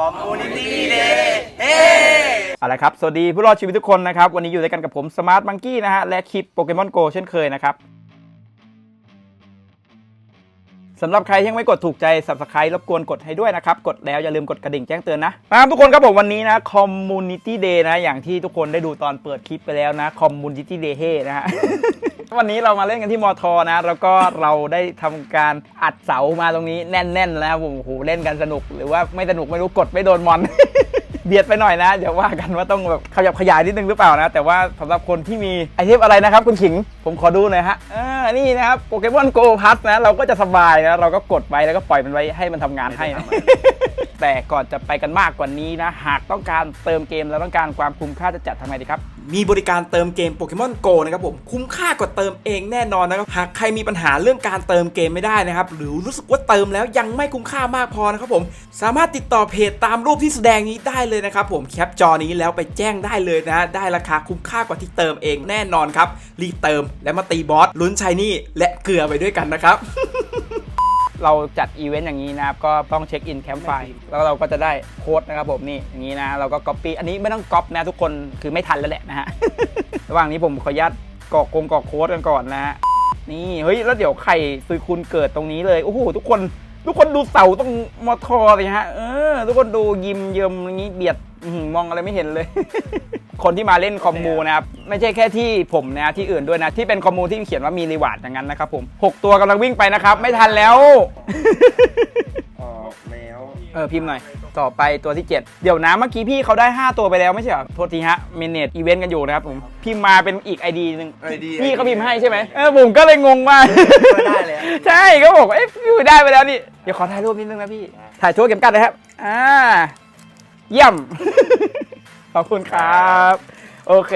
คอมมูนิตี้เดย์เฮ้เอาละครับ สวัสดีผู้รอดชีวิตทุกคนนะครับ วันนี้อยู่ด้วยกันกับผมสมาร์ทมังกี้นะฮะ และคลิปโปเกมอนโกเช่นเคยนะครับสำหรับใครที่ยังไม่กดถูกใจ subscribe รบกวนกดให้ด้วยนะครับ กดแล้วอย่าลืมกดกระดิ่งแจ้งเตือนนะนะครับทุกคนครับผมวันนี้นะ Community Day นะ อย่างที่ทุกคนได้ดูตอนเปิดคลิปไปแล้วนะ Community Day เฮนะฮะ วันนี้เรามาเล่นกันที่มอทอนะ แล้วก็เราได้ทำการอัดเสามาตรงนี้แน่นๆแล้วครับผมโอ้โหเล่นกันสนุก หรือว่าไม่สนุกไม่รู้กดไม่โดนมอนเบียดไปหน่อยนะเดี๋ยวว่ากันว่าต้องแบบขยับขยายนิดนึงหรือเปล่านะ แต่ว่าสำหรับคนที่มีไอเทมอะไรนะครับ คุณขิงผมขอดูหน่อยฮะอ่านี่นะครับโปเกมอนโกพัทนะ เราก็จะสบายนะ เราก็กดไปแล้วก็ปล่อยมันไว้ให้มันทำงานให้ แต่ก่อนจะไปกันมากกว่านี้นะ หากต้องการเติมเกมแล้วต้องการความคุ้มค่าจะจัดทำไงดีครับ มีบริการเติมเกมโปเกมอนโกนะครับผมคุ้มค่ากว่าเติมเองแน่นอนนะครับหากใครมีปัญหาเรื่องการเติมเกมไม่ได้นะครับ หรือรู้สึกว่าเติมแล้วยังไม่คุ้มค่ามากพอนะครับผมสามารถติดต่อเพจตามรูปที่แสดงนี้ได้เลยนะครับผมแคปจอนี้แล้วไปแจ้งได้เลยนะได้ราคาคุ้มค่ากว่าที่เติมเองแน่นอนครับรีบเติมและมาตีบอสลุ้นชัยนี่และเกลือไปด้วยกันนะครับ เราจัดอีเวนต์อย่างนี้นะครับ ก็ต้องเช็คอินแคมป์ไฟล์แล้วเราก็จะได้โค้ดนะครับผมนี่อย่างนี้นะ เราก็ก๊อปปี้อันนี้ไม่ต้องก๊อปนะทุกคนคือไม่ทันแล้วแหละนะฮะ ระหว่างนี้ผมขออนุญาตกรอกกงกรอกโค้ดกันก่อนนะฮะนี่เฮ้ยแล้วเดี๋ยวไข่ซื้อคุณเกิดตรงนี้เลยโอ้โหทุกคนทุกคนดูเสาตรงมอทอสิฮะเออทุกคนดูยิมเยิมอย่างนี้เบียดอื้อหือ มองอะไรไม่เห็นเลย คนที่มาเล่นคอมมูนะครับ ไม่ใช่แค่ที่ผมนะที่อื่นด้วยนะ ที่เป็นคอมมูที่เขียนว่ามีรีวาร์ดอย่างนั้นนะครับผมหกตัวกำลังวิ่งไปนะครับ ไม่ทันแล้ว ออกแล้วเออพิมพ์หน่อย ต่อไปตัวที่ 7 เดี๋ยวนะเมื่อกี้พี่เขาได้ 5 ตัวไปแล้วไม่ใช่เหรอ โทษทีฮะเมเนจอีเวนต์กันอยู่นะครับผม พิมพ์มาเป็นอีก ID หนึ่ง ID พี่เขาพิมพ์ให้ใช่ไหมเออผมก็เลยงงมากได้แล้ว ใช่ก็บอกว่าเอ๊ะพี่ได้ไปแล้วนี่ เดี๋ยวขอถ่ายรูปนิดนึงนะพี่ ถ่ายโชว์เข็มกัดเลยครับ อ่า เยี่ยม ขอบคุณครับ โอเค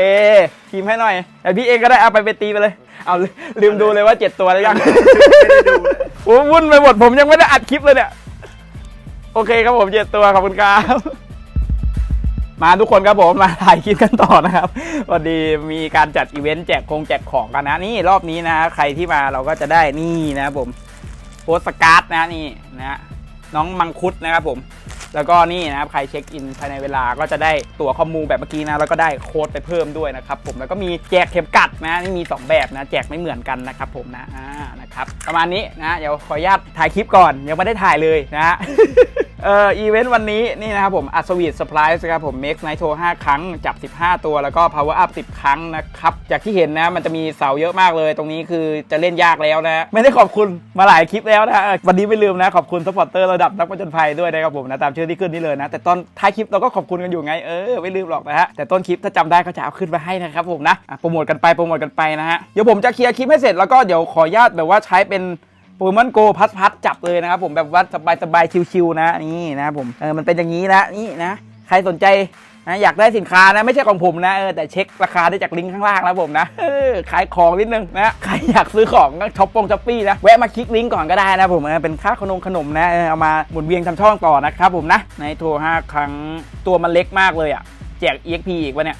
พิมพ์ให้หน่อยแต่พี่เองก็ได้เอาไปไปตีไปเลย เอาลืลืมดูเลยว่า7ตัวแล้วยังไม่ได้ดูเลยโอ้วุ่นไปหมดผมยังไม่ได้อัดคลิปเลยเนี่ย โอเคครับผมเจ็ดตัวขอบคุณครับมาทุกคนครับผมมาถ่ายคลิปกันต่อนะครับพอดีมีการจัดอีเวนต์แจกคงแจกของกันนะนี่รอบนี้นะ ใครที่มาเราก็จะได้นี่นะครับผมโพสต์สการ์ดนะนี่นะฮะน้องมังคุดนะครับผม แล้วก็นี่นะครับใครเช็คอินภายในเวลาก็จะได้ตั๋วคอมมูแบบเมื่อกี้นะ แล้วก็ได้โค้ดไปเพิ่มด้วยนะครับผมแล้วก็มีแจกเข็มกัดนะนี่มี 2 แบบนะแจกไม่เหมือนกันนะครับผมนะอ่านะครับประมาณนี้นะเดี๋ยวขออนุญาตถ่ายคลิปก่อนยังไม่ได้ถ่ายเลยนะฮะ เอ่ออีเวนต์วันนี้นี่นะครับผมอัศวี s ส r p ายส์ครับผม Max Night Tour 5ครั้ง จับ 15 ตัวแล้วก็ Power Up 10 ครั้งนะครับ จากที่เห็นนะมันจะมีเสาเยอะมากเลย ตรงนี้คือจะเล่นยากแล้วนะ ไม่ได้ขอบคุณมาหลายคลิปแล้วนะ วันนี้ไม่ลืมนะ ขอบคุณสปอร์เตอร์ระดับนักประจนภัยด้วยนะครับผมนะ ตามชื่อที่ขึ้นนี่เลยนะ แต่ตอนท้ายคลิปเราก็ขอบคุณกันอยู่ไงเออไม่ลืมหรอกนะฮะแต่ต้นคลิปถ้าจำได้ก็จะเอาขึ้นมาให้นะครับผมนะอะโปรโมทกันไปโปรโมทกันไปนะฮะเดี๋ยวผมจะเคลียร์คลิปให้เสร็จแล้วก็เดี๋ยวขออนุญาตแบบว่าใช้เป็น โปเกมอนโกพัดพัดจับเลยนะครับผมแบบว่าสบายสบายชิวๆนะนี่นะครับผมเออมันเป็นอย่างนี้นะนี่นะใครสนใจนะอยากได้สินค้านะไม่ใช่ของผมนะเออแต่เช็คราคาได้จากลิงก์ข้างล่างนะผมนะออขายของนิดนึงนะใครอยากซื้อของก็ช็อปปงช้อปปี้นะแวะมาคลิกลิงก์ก่อนก็ได้นะผมเออเป็นค่าขนมขนมนะเออเอามาหมุนเวียงทำช่องต่อนะครับผมนะในโทรห้าครั้งตัวมันเล็กมากเลยอะ่ะแจก EXP อีกวะเนี่ย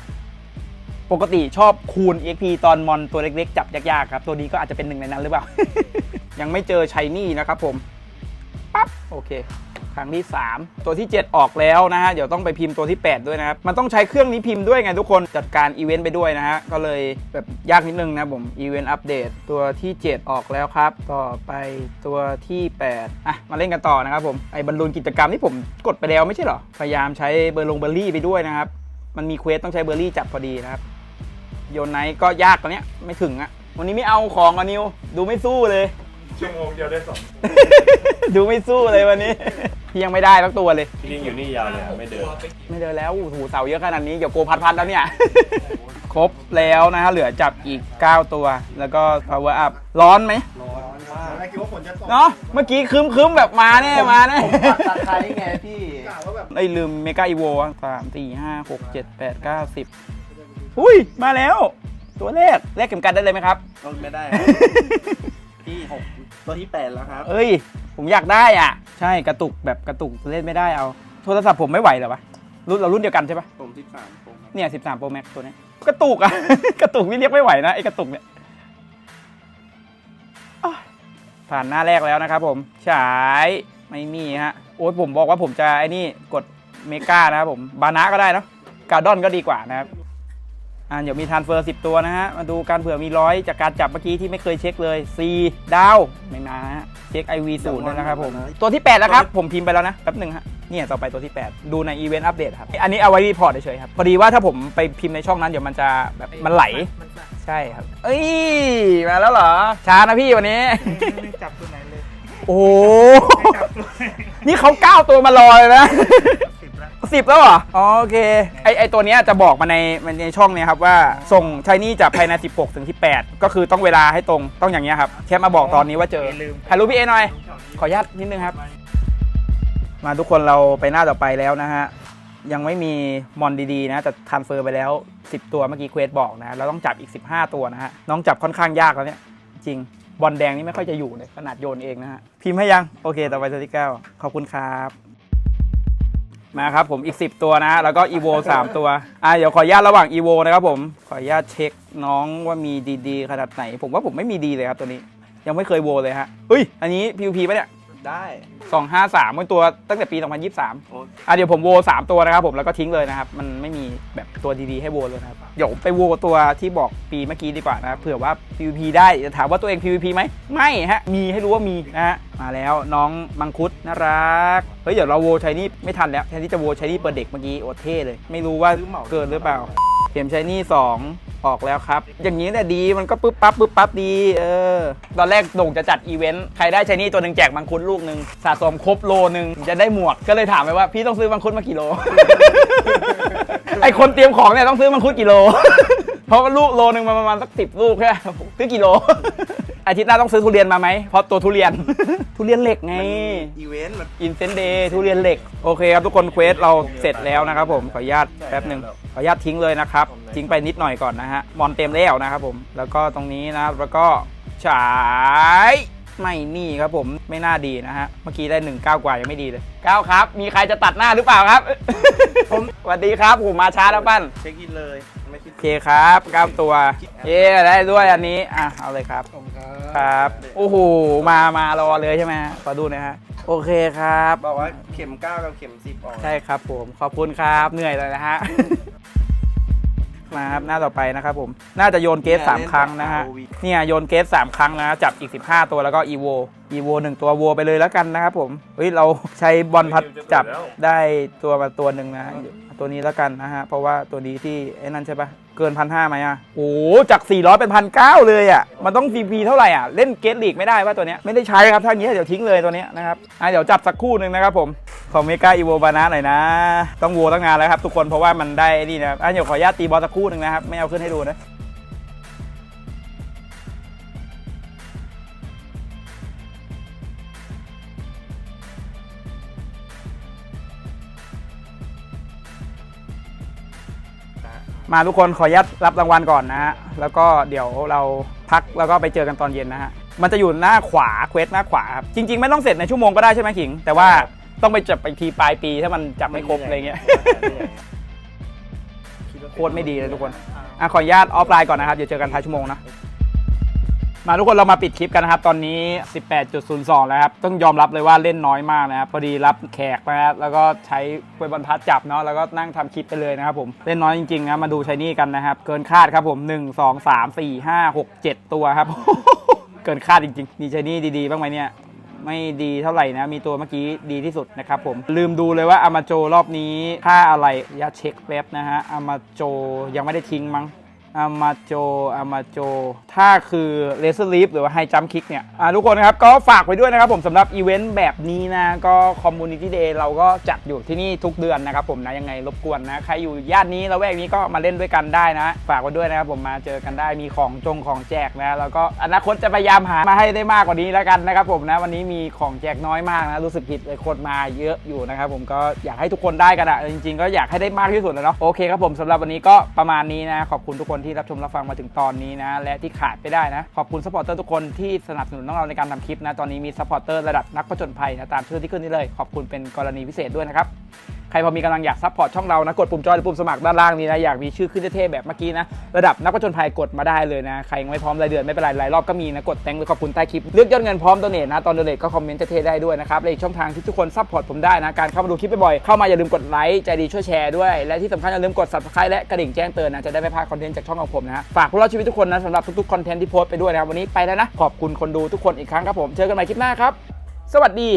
ปกติชอบคูณ EXP ตอนมอนตัวเล็กๆ จับยากๆครับตัวนี้ก็อาจจะเป็นหนึ่งในนั้นหรือเปล่า ยังไม่เจอชัยนี่นะครับผมปั๊บโอเคครั้งที่ 3 ตัวที่ 7 ออกแล้วนะฮะ เดี๋ยวต้องไปพิมพ์ตัวที่ 8 ด้วยนะครับ มันต้องใช้เครื่องนี้พิมพ์ด้วยไงทุกคน จัดการอีเวนต์ไปด้วยนะฮะ ก็เลยแบบยากนิดนึงนะผมอีเวนต์อัปเดตตัวที่ 7 ออกแล้วครับ ต่อไปตัวที่ 8 อะ มาเล่นกันต่อนะครับผม ไอ้บรรลุนกิจกรรมที่ผมกดไปแล้วไม่ใช่หรอ พยายามใช้เบอร์ลงเบอร์รี่ไปด้วยนะครับ มันมีเควสต้องใช้เบอร์รี่จับพอดีนะครับ โยนไนก็ยากกว่านี้ยไม่ถึงอะวันนี้ไม่เอาของอะนิว ดูไม่สู้เลย ชั่วโมงเดียวได้สองดูไม่สู้เลยวันนี้พี่ยังไม่ได้สักตัวเลยลิงอยู่นี่ยาวเลยอะไม่เดินไม่เดินแล้วโอ้โหเสาเยอะขนาดนี้เดี๋ยวโกพัดพัดแล้วเนี่ย ครบแล้วนะฮะเหลือจับอีก 9 ตัว แล้วก็ power up ร้อนไหมร้อนมากแล้วคิดว่าฝนจะตกเนาะเมื่อกี้คึมคึมๆแบบมาแน่มาแน่ผมปักตะไคร้ไงพี่ กะว่าแบบไอ้ยลืมเมกาอีโวสามสี่ห้าหกเจ็ดแปดเก้าสิบอุ้ย มาแล้ว ตัวแรกแรกเข็มกัดได้เลยไหมครับ ลดไม่ได้ พี่หก ตัวที่แปดแล้วครับ เอ้ย ผมอยากได้อะ ใช่กระตุกแบบกระตุกเล่นไม่ได้เอา โทรศัพท์ผมไม่ไหวเหรอวะ รุ่นเรารุ่นเดียวกันใช่ปะผมที่สามผมเนี่ย 13 Pro Max ตัวเนี้ยกระตุกอะ กระตุกนี่เรียกไม่ไหวนะไอ้กระตุกเนี่ยอ้าวผ่านหน้าแรกแล้วนะครับผมฉายไม่มีฮะ โอ้ยผมบอกว่าผมจะไอ้นี่กดเมกานะครับผม บานะก็ได้เนอะกาดอนก็ดีกว่านะครับ อ่าเดี๋ยวมีทรานเฟอร์ 10 ตัวนะฮะ มาดูการเผื่อมีร้อยจากการจับเมื่อกี้ที่ไม่เคยเช็คเลย4ดาวไม่มาฮะ เช็ค IV ศูนย์ด้วยนะครับผม ตัวที่ 8 แล้วครับ ผมพิมพ์ไปแล้วนะ แป๊บหนึ่งฮะ เนี่ยต่อไปตัวที่ 8 ดูในอีเวนต์อัปเดตครับ อันนี้เอาไว้รีพอร์ตเฉยๆครับ พอดีว่าถ้าผมไปพิมพ์ในช่องนั้นเดี๋ยวมันจะแบบมันไหล ใช่ครับ เอ้ย มาแล้วเหรอ ช้านะพี่วันนี้ ไม่จับตัวไหนเลย โอ้โหไม่จับตัวไหนนี่เขาก้าวตัวมารอเลยนะ สิบแล้วสิบแล้วเหรออ๋อโอเค ไอไอตัวเนี้ยจะบอกมาในมันในช่องเนี่ยครับว่าส่งใช้นี่จากภายใน 16 ถึงที่8ก็คือต้องเวลาให้ตรงต้องอย่างเงี้ยครับแค่มาบอกตอนนี้ว่าเจอลืมถ่ายรูปพี่เอหน่อย ขออนุญาตนิดนึงครับ มาทุกคนเราไปหน้าต่อไปแล้วนะฮะยังไม่มีมอนดีๆนะแต่ทรานเฟอร์ไปแล้ว 10 ตัวเมื่อกี้เควสบอกนะเราต้องจับอีก 15 ตัวนะฮะน้องจับค่อนข้างยากแล้วเนี่ยจริงบอลแดงนี่ไม่ค่อยจะอยู่เลยขนาดโยนเองนะฮะพิมพ์ให้ยัง โอเค ต่อไปตัวที่เก้าขอบคุณครับ มาครับผมอีก 10 ตัวนะ แล้วก็อีโว3ตัว อะเดี๋ยวขออนุญาตระหว่างอีโวนะครับผม ขออนุญาตเช็คน้องว่ามีดีๆขนาดไหน ผมว่าผมไม่มีดีเลยครับตัวนี้ ยังไม่เคยโวเลยฮะเฮ้ย อันนี้ PVP ปะเนี่ย ได้253เป็นตัวตั้งแต่ปี 2023 โอ้อะเดี๋ยวผมโว3ตัวนะครับผมแล้วก็ทิ้งเลยนะครับ มันไม่มีแบบตัวดีๆให้โวเลยนะครับเดี๋ยวไปโวตัวที่บอกปีเมื่อกี้ดีกว่านะครับเผื่อว่า PVP ได้จะถามว่าตัวเอง PVP ไหมไม่ฮะมีให้รู้ว่ามีนะฮะมาแล้วน้องมังคุดน่ารักเฮ้ยเดี๋ยวเราโวใช้นี่ไม่ทันแล้วแทนที่จะโวใช้นี่เปิดเด็กเมื่อกี้โอเท่เลย ไม่รู้ว่าเกินหรือเปล่า เข็มใช้นี่สองออกแล้วครับ อย่างนี้เนี่ยดีมันก็ปึ๊บปั๊บปึ๊บปั๊บดีเออตอนแรกโด่งจะจัดอีเวนต์ใครได้ใช้นี่ตัวหนึ่งแจกมังคุดลูกหนึ่งสะสมครบโลหนึ่งจะได้หมวกก็เลยถามไปว่าพี่ต้องซื้อมังคุดมากี่โล ไอคนเตรียมของเนี่ยต้องซื้อมังคุดกี่โล เพราะว่าลูกโลหนึ่งมันประมาณสักสิบลูกแค่ซื้อกี่โล อาทิตย์หน้าต้องซื้อทุเรียนมาไหมเพราะตัวทุเรียน ทุเรียนเหล็กไง อีเวนต์มันอินเซนเดย์ทุเรียนเหล็ก โอเคครับ ทุกคนเควสเราเสร็จแล้วนะครับผม ขออนุญาตแป๊บหนึ่งขออนุญาตทิ้งเลยนะครับ ทิ้งไปนิดหน่อยก่อนนะฮะมอนเต็มแล้วนะครับผม แล้วก็ตรงนี้นะครับแล้วก็ฉายไม่นี่ครับผมไม่น่าดีนะฮะ เมื่อกี้ได้1 9กว่ายังไม่ดีเลย9ครับ มีใครจะตัดหน้าหรือเปล่าครับ ผมสวัสดีครับผมมาช้าแล้วปั้น เช็คอินเลย ไม่คิดโอเคครับ9ตัว เย้ได้ด้วยอันนี้อะเอาเลยครับ ผม ครัครับ โอ้โห มามารอเลยใช่ไหมฮะขอดูหนะฮะ โอเคครับ บอกว่าเข็มเก้ากับเข็มสิบออก ใช่ครับผม ขอบคุณครับ เหนื่อยเลยนะฮะ มาครับหน้าต่อไปนะครับผม น่าจะโยนเกสสามครั้งนะฮะเนี่ยโยนเกสสามครั้งนะ จับอีก 15 ตัวแล้วก็อีโว อีโวหนึ่งตัววัวไปเลยแล้วกันนะครับผม เฮ้ย เราใช้บอลพัดจับได้ตัวมาตัวหนึ่งนะฮะเอา ตัวนี้แล้วกันนะฮะ เพราะว่าตัวนี้ที่ไอ้นั่นใช่ปะเกินพันห้าไหมอะโอ้จาก 400 เป็นพันเเลยอะ มันต้อง CP เท่าไหร่อะ เล่นเกตลีกไม่ได้ว่าตัวเนี้ยไม่ได้ใช้ครับถ้าอย่างนี้เดี๋ยวทิ้งเลยตัวเนี้ยนะครับอะเดี๋ยวจับสักคู่หนึ่งนะครับผมของเมกาอีโวบานะหน่อยนะ ต้องโวตั้งนานแล้วครับทุกคนเพราะว่ามันได้นี่นะครับอะเดี๋ยวขออนุญาตตีบอลสักคู่หนึ่งนะครับไม่เอาขึ้นให้ดูนะ มาทุกคนขออนุญาตรับรางวัลก่อนนะฮะ แล้วก็เดี๋ยวเราพักแล้วก็ไปเจอกันตอนเย็นนะฮะ มันจะอยู่หน้าขวาเควสหน้าขวาครับ จริง ๆ ไม่ต้องเสร็จในชั่วโมงก็ได้ใช่ไหมขิง แต่ว่าต้องไปจับไปทีปลายปีถ้ามันจับไม่ครบอะไรเงี้ย โคตรไม่ดีเลยทุกคน อะขออนุญาตออฟไลน์ก่อนนะครับ เดี๋ยวเจอกันท้ายชั่วโมงนะ มาทุกคนเรามาปิดคลิปกันนะครับ ตอนนี้ 18.02 แล้วครับ ต้องยอมรับเลยว่าเล่นน้อยมากนะครับ พอดีรับแขกนะครับแล้วก็ใช้เวยบรรทัดจับเนาะแล้วก็นั่งทำคลิปไปเลยนะครับผมเล่นน้อยจริงๆนะมาดูใช้นี่กันนะครับ เกินคาดครับผม 1 2 3 4 5 6 7 ตัวครับ เกินคาดจริงๆ มีใช้นี่ดีๆ บ้างไหมเนี่ยไม่ดีเท่าไหร่นะ มีตัวเมื่อกี้ดีที่สุดนะครับผม ลืมดูเลยว่าอามาโจรอบนี้ค่าอะไร อย่าเช็คแป๊บนะฮะอามาโจยังไม่ได้ทิ้งมั้ง อามาโจอามาโจถ้าคือเลเซอร์ลีฟหรือว่าไฮจัมคิกเนี่ยอ่าทุกคนครับ ก็ฝากไว้ด้วยนะครับผมสำหรับอีเวนต์แบบนี้นะ ก็คอมมูนิตี้เดย์เราก็จัดอยู่ที่นี่ทุกเดือนนะครับผมนะยังไงรบกวนนะ ใครอยู่ย่านนี้แล้วแวกนี้ก็มาเล่นด้วยกันได้นะ ฝากไว้ด้วยนะครับผมมาเจอกันได้มีของจงของแจกนะ แล้วก็อนาคตจะพยายามหามาให้ได้มากกว่านี้แล้วกันนะครับผมนะ วันนี้มีของแจกน้อยมากนะรู้สึกผิดเลยคนมาเยอะอยู่นะครับผมก็อยากให้ทุกคนได้กันอะจริง ๆ ก็อยากให้ได้มากที่สุดนะเนาะโอเคครับผมสำหรับวันนี้ก็ประมาณนี้นะขอบคุณทุกคนที่รับชมรับฟังมาถึงตอนนี้นะ และที่ขาดไปได้นะ ขอบคุณสปอร์เตอร์ทุกคนที่สนับสนุนน้องเราในการทำคลิปนะ ตอนนี้มีสปอร์เตอร์ระดับนักผจญภัยนะตามชื่อที่ขึ้นนี่เลย ขอบคุณเป็นกรณีพิเศษด้วยนะครับ ใครพอมีกำลังอยากซัพพอร์ตช่องเรานะกดปุ่มจอยหรือปุ่มสมัครด้านล่างนี้นะอยากมีชื่อขึ้นเท่ๆแบบเมื่อกี้นะระดับนักผจญภัยกดมาได้เลยนะใครยังไม่พร้อมรายเดือนไม่เป็นไรรายรอบก็มีนะกดแตงหรือขอบคุณใต้คลิปเลือกยอดเงินพร้อมโดเนทนะตอนโดเนทก็คอมเมนต์เท่ๆได้ด้วยนะครับและอีกช่องทางที่ทุกคนซัพพอร์ตผมได้นะการเข้ามาดูคลิปบ่อยๆเข้ามาอย่าลืมกดไลค์ใจดีช่วยแชร์ด้วยและที่สำคัญอย่าลืมกด subscribe และกระดิ่งแจ้งเตือนนะจะได้ไม่พลาดคอนเทนต์จากช่องของผมนะฮะฝากพวกเราชีวิตทุกคนนะสำหรับทุกๆคอนเทนต์ที่โพสต์ไปด้วยนะครับวันนี้ไปแล้วนะขอบคุณคนดูทุกคนอีกครั้งครับผมเจอกันใหม่คลิปหน้าครับ สวัสดี